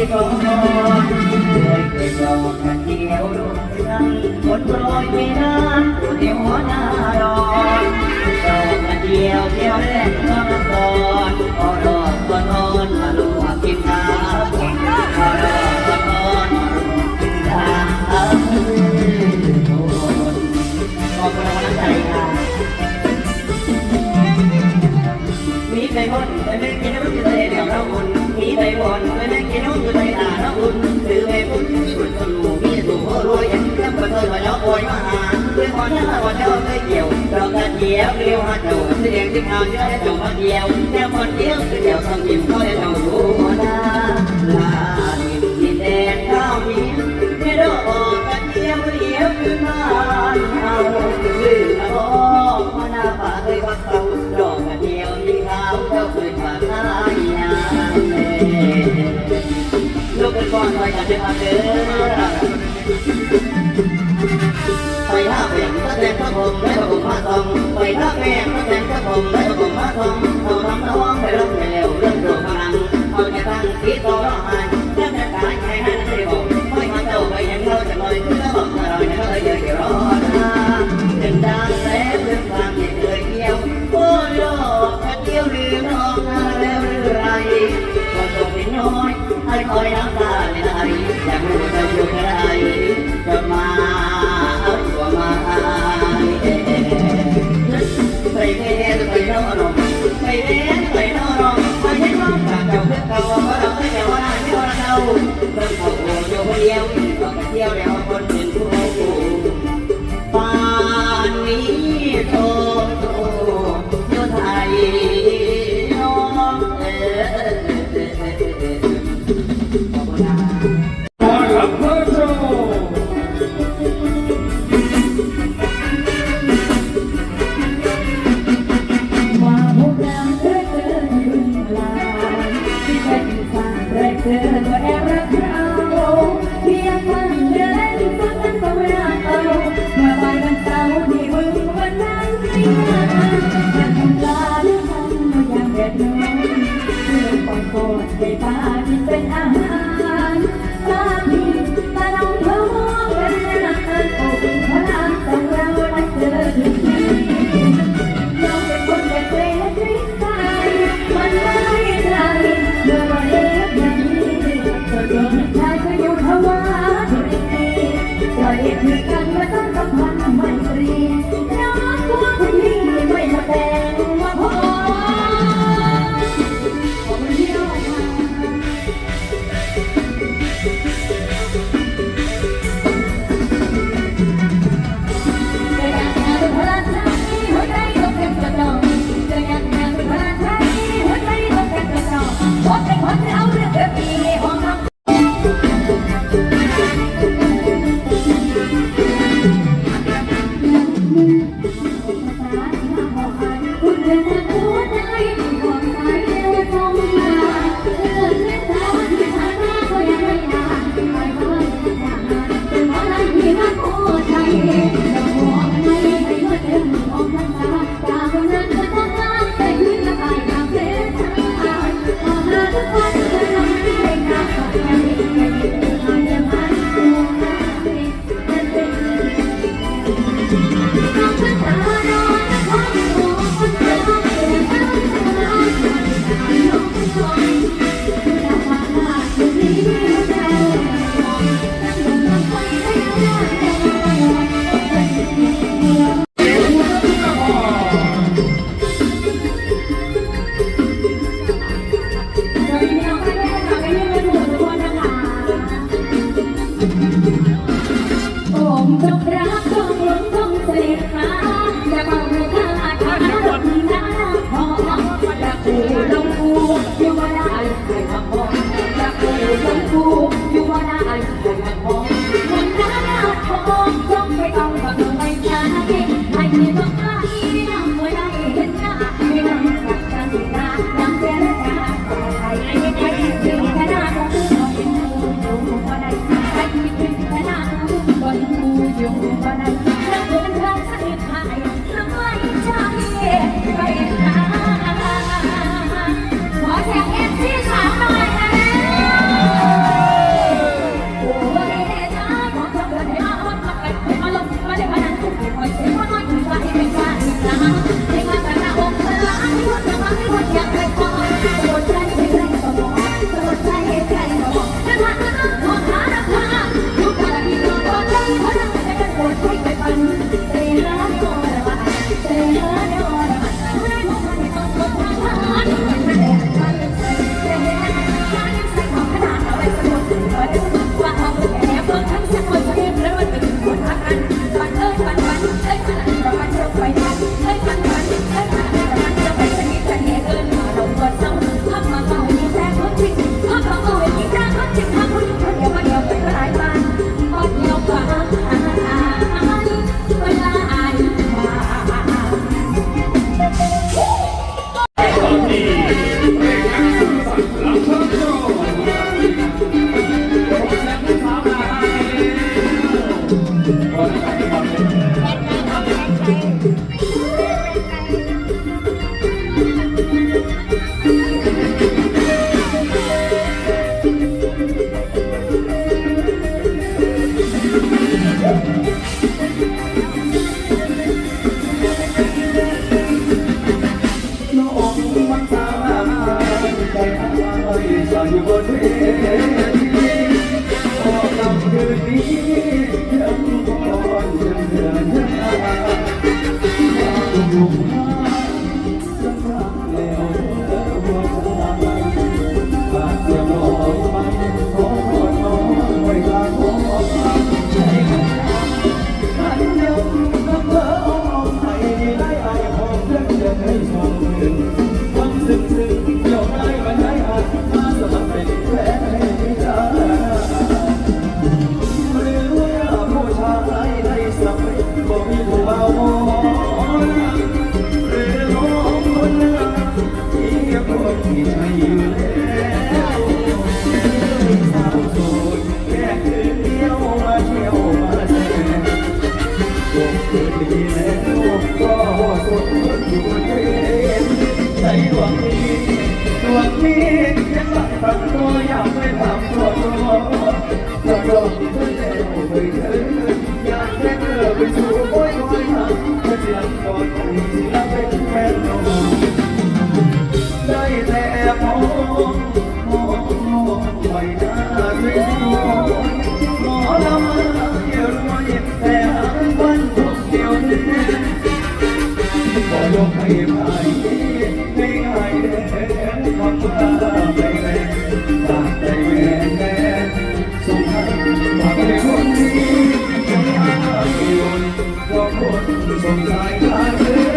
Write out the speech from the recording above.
ตั้งแต่ปลายปีก่อนเคยเคยจองกันเดียวดวงเดือนคนโปรยไม่นานเดี๋ยวหัวหน้ารอนจองกันเดียวเดียวแรกเมื่อก่อนพอรอก็นอนมาลูก โอยมาหาเพื่อนคนนั้นคนเดียวไม่เกี่ยวเรากันเดียวเดียวหัดจูเสียงที่ข่าวเยอะได้จูมาเดียวแค่คนเดียวเดียวต้องยิ้มก็ได้ต้องดูหัวหน้าลาดินแดงข้าวมีแค่ดอกกันเดียวเดียวขึ้นมาเอาลืมละพ่อมาหน้าป่าเคยพักเขาดอกกันเดียวที่ขาวเจ้าเคยผ่านหน้ายาลูกเป็นก้อนไว้กันเด้อเด้อ ไปท่าแม่ตั้งแต่พระผมและพระผมมาทองไปท่าแม่ตั้งแต่พระผมและพระผมมาทอง อไรก็ตกเป็นน้อยให้คอยน้ำตาในไหลอยากรู้จะอยู่ไหนจะมาเอาตัวมาไปเรียนไปนอนไปเรียนไปนอนไปเห็นว่าจากเจ้าเพื่อนเก่าว่าเราไม่แต่ว่าไม่าเราเพิ่งเขาโอ้ยคนเดียวก็เที่ยวแล้วคน ใจร้าย อยากให้ ให้ชมคืนควาซึ้งซึ้งเกี่ยวใจกันให้อาสลบเป็นแผลให้ใจหรือว่าผู้ชายได้สำเร็จบ่มีผู้บ่มองหรือน้องคนนั้ที่ยังคงที่ใจอยู่ ที่ยังหลับตาตัวอยากไปทำตัวตัวจะลองเธอแต่ไม่เคยากแค่เธอไปสู่โอ้ยโอ้างเธอจะยังตอง Sometimes I